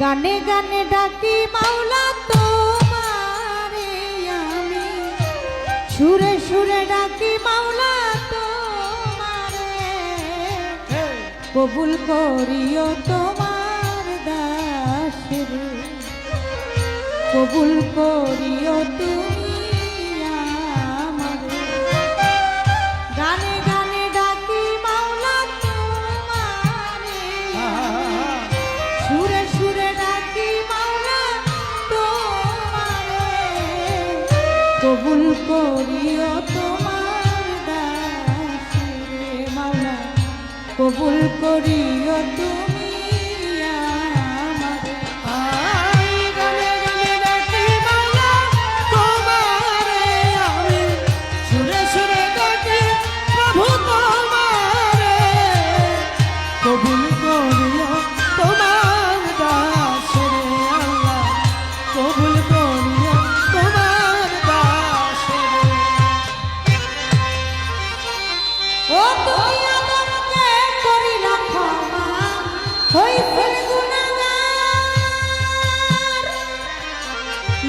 গানে গানে ডাকি মাওলা তোমারে আমি। সুরে সুরে ডাকি মাওলা তোমারে। কবুল করিও তোমার দাসের। কবুল কর কবুল করিয়া তুমি।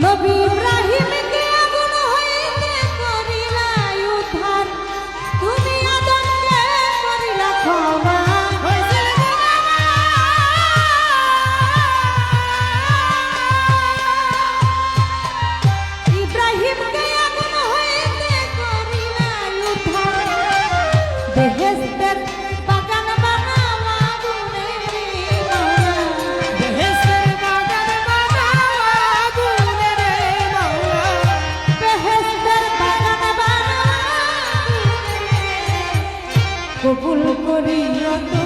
নবী কবুল করিয়া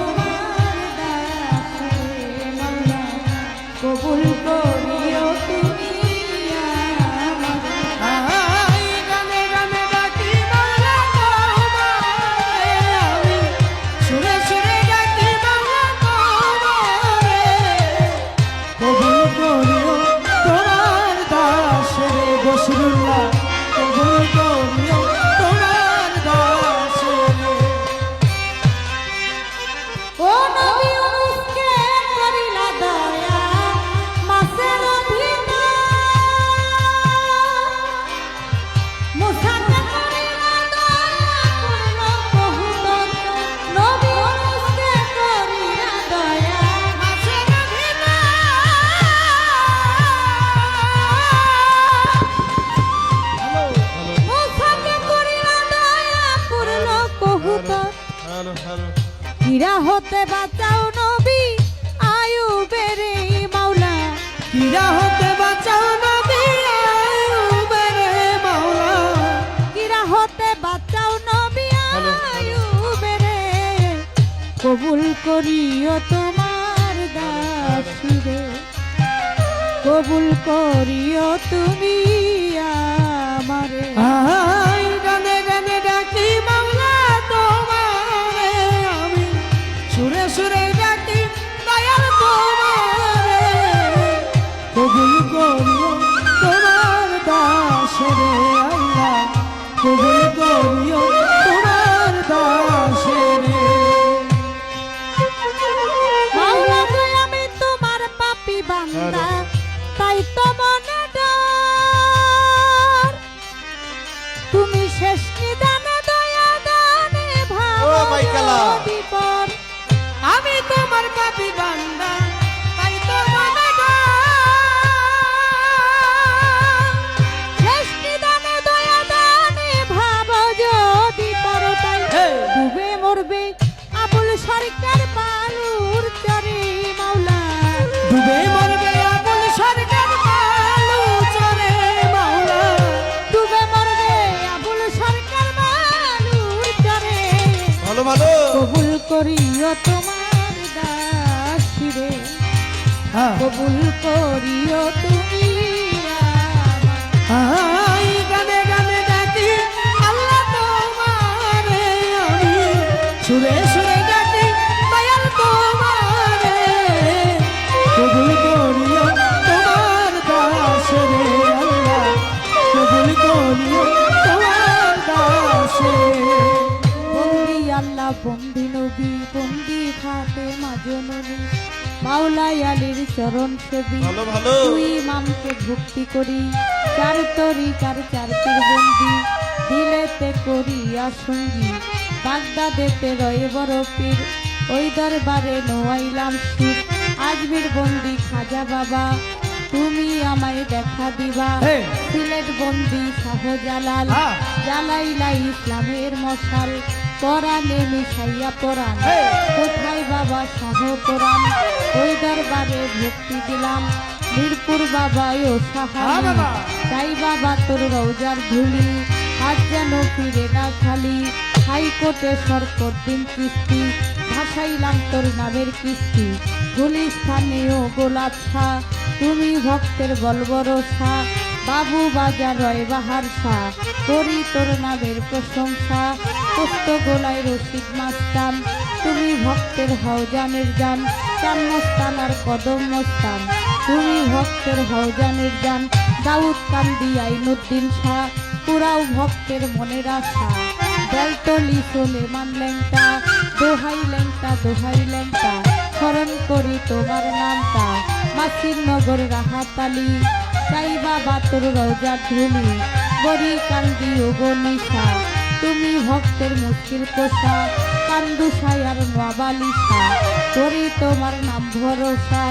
হতে বাঁচাও নবী আয়ু বেরে মাওলা। কিরা হতে বাঁচাও নবী আয়ু বেরে মাওলা। কিরা হতে বাঁচাও নবী আয়ু বেরে কবুল করিও তোমার দাসিরে। কবুল করিও তুমি আমারে। আহা কবুল করিও তোমার দাসরে আল্লাহ। কবুল কবুল করিও তোমার দাসিরে হ্যাঁ। কবুল করিও তুমি আমার। হ্যাঁ, হ্যাঁ, জননী মাওলাই আলীর চরণ সেবি। তুই ইমামকে ভক্তি করি চার তরিকার চার পীরবন্দি দিলেতে করিয়া সঙ্গী বাগদাদেতে রয়ে বড় পীর। ওই দরবারে নোয়াইলাম আজমির বন্দি খাজা বাবা তুমি আমায় দেখা দিবা। সিলেট বন্দি শাহজালাল। হ্যাঁ। জ্বালাইলা ইসলামের মশাল। পরাণে মিশাইয়া পরাণ। হে। কোথায় বাবা শাহ কোরআন ওই দরবারে ভক্তি দিলাম। মিরপুর বাবাই ও হ্যাঁ সাহায্য বাবা। তাই বাবা তোর রোজার ধুলি। হাত যেন ফিরে না খালি। হাইকোর্টে সরকর দিন কিস্তি। ভাসাইলাম তোর নামের কিস্তি। গুলিস্থানেও গোলাপ শাহ। তুমি ভক্তের বলবরসা, বাবু বাজার রয় বাহার শাহ করি তোর নামের প্রশংসা পোস্ত গোলায় রশিদ মাস্তান, তুমি ভক্তের হওজানের যান চান মস্তান আর কদম মস্তান তুমি ভক্তের হওজানের যান দাউদ কান্দি আইনুদ্দিন শাহ, পুরাও ভক্তের মনের আশা। বেলতলি মান লেংটা দোহাই লেংটা দোহাই লেংটা স্মরণ করি তোমার নামটা। মাসির নগর রাহাতালি চাই বাবা তোর রোজা ধুলি বড়ি কান্দি ও গনিশা তুমি ভক্তের মুশকিল কোষা কান্দু সায়ার নবালিশা করি তোমার নাম ভরসা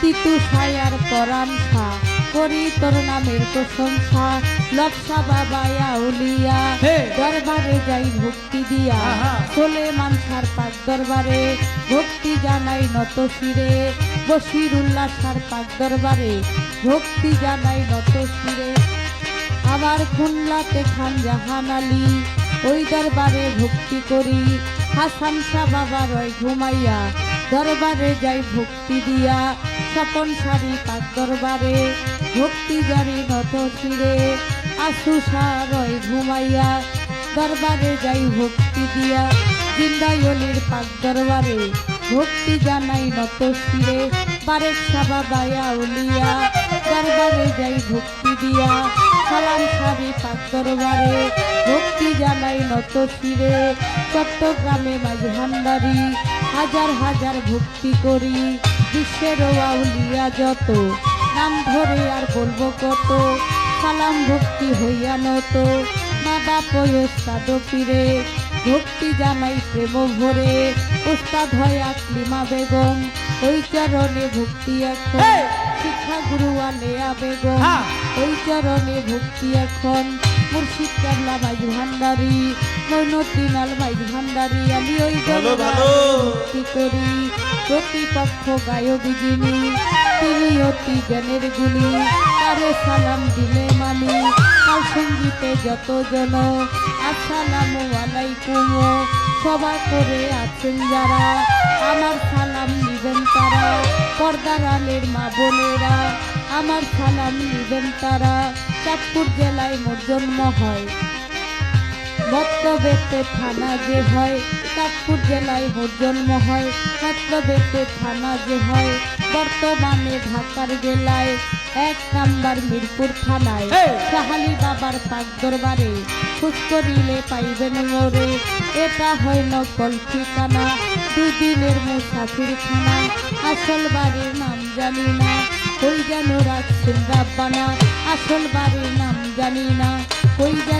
তিতু সায়ার পরামসা। করি তোর নামের প্রশংসা লক্ষা বাবা উলিয়া হে। দরবারে যাই ভক্তি দিয়া। চলে মানসার পাক দরবারে ভক্তি জানাই নত শিরে। বসির উল্লাসার পাক দরবারে ভক্তি জানাই নত শিরে। আবার খুলনাতে খান জাহান আলী, ওই দরবারে ভক্তি করি। হাসান শাহ বাবা রয় ঘুমাইয়া, দরবারে যাই ভক্তি দিয়া। স্বপন সারি পাক দরবারে ভক্তি জারি নত শিরে। আশু শাহ রয় ঘুমাইয়া, দরবারে যাই ভক্তি দিয়া। জিন্দাইলির পাক দরবারে ভক্তি জানাই নত শিরে বারেক সাবা বায়া উলিয়া, দরবারে যাই ভক্তি দিয়া। সালাম সারি পাক দরবারে ভক্তি জানাই নত শিরে। চট্টগ্রামে মাঝ ভান্ডারি, হাজার হাজার ভক্তি করি। বিশ্বের আউলিয়া যত, নাম ধরে আর বলব কত। সালাম ভক্তি হইয়া নত, মা বাপ পীরে ভক্তি জানাই প্রেম ভরে। ওস্তাদ হয় আকলিমা বেগম ওই চরণে ভক্তি এখন। শিক্ষা গুরু আলেয়া বেগম হ্যাঁ। ওই চরণে ভক্তি এখন। মুর্শিদ কাবলা মাইজ ভান্ডারি মৈনুদ্দিন আল মাইজ ভান্ডারি। আমি ওই ভালো, ভক্তি করি? প্রতিপক্ষ গায়ক যিনি তিনি অতি জ্ঞানের গুণী। তারে সালাম দিলে মানি। তার সঙ্গীতে যত জন আসসালামু আলাইকুম। সভা করে আছেন যারা, আমার সালাম নিবেন তারা, পর্দার আলের মা বোনেরা, আমার সালাম নিবেন তারা, চাঁদপুর জেলায় মোর জন্ম হয়। মতলবেতে থানা যে হয়, চাঁদপুর জেলায় মোর জন্ম হয়। মতলবেতে থানা যে হয়, বর্তমানে ঢাকার জেলায় এক নাম্বার মিরপুর থানায়! সাহালি বাবার পাক দরবারে খোঁজ করিলে পাইবেন মোরে। এটা হয় নকল ঠিকানা। দুদিনের মুসাফির খানা। আসল বাড়ির নাম জানি না। ওই যেন রাখছেন রাব্বানা। আসল বাড়ির নাম জানি না। ওই যেন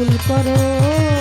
কবুল করো।